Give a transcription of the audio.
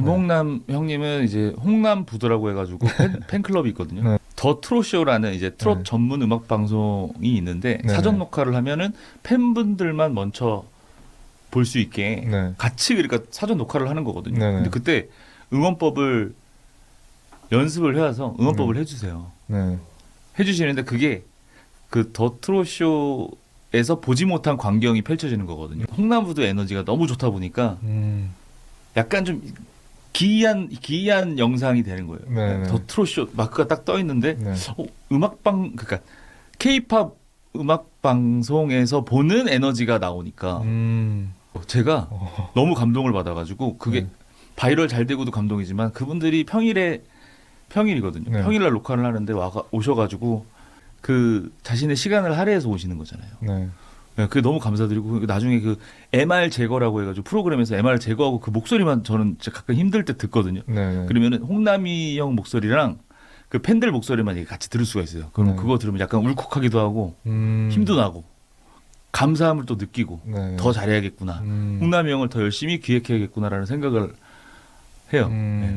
김홍남 형님은 이제 홍남 부드라고 해가지고 팬, 팬클럽이 있거든요. 네. 더 트롯쇼라는 이제 트롯 네. 전문 음악 방송이 있는데 네. 사전 녹화를 하면은 팬분들만 먼저 볼 수 있게 네. 같이 그러니까 사전 녹화를 하는 거거든요. 네네. 근데 그때 응원법을 연습을 해와서 응원법을 해주세요. 네. 해주시는데 그게 그 더 트롯쇼 에서 보지 못한 광경이 펼쳐지는 거거든요. 홍남부도 에너지가 너무 좋다 보니까 음. 약간 좀 기이한 기이한 영상이 되는 거예요. 네네. 더 트롯쇼 마크가 딱 떠 있는데 네. 어, 음악방 그러니까 K-팝 음악 방송에서 보는 에너지가 나오니까 음. 제가 어. 너무 감동을 받아가지고 그게 네. 바이럴 잘 되고도 감동이지만 그분들이 평일에 평일이거든요. 네. 평일날 녹화를 하는데 와 오셔가지고 그 자신의 시간을 할애해서 오시는 거잖아요. 네. 네, 그게 너무 감사드리고 나중에 그 MR 제거라고 해가지고 프로그램에서 MR 제거하고 그 목소리만 저는 진짜 가끔 힘들 때 듣거든요. 네. 그러면은 홍남이 형 목소리랑 그 팬들 목소리만 같이 들을 수가 있어요. 그럼 네. 그거 들으면 약간 울컥하기도 하고 음. 힘도 나고 감사함을 또 느끼고 네. 더 잘해야겠구나. 음. 홍남이 형을 더 열심히 기획해야겠구나라는 생각을 해요. 음. 네.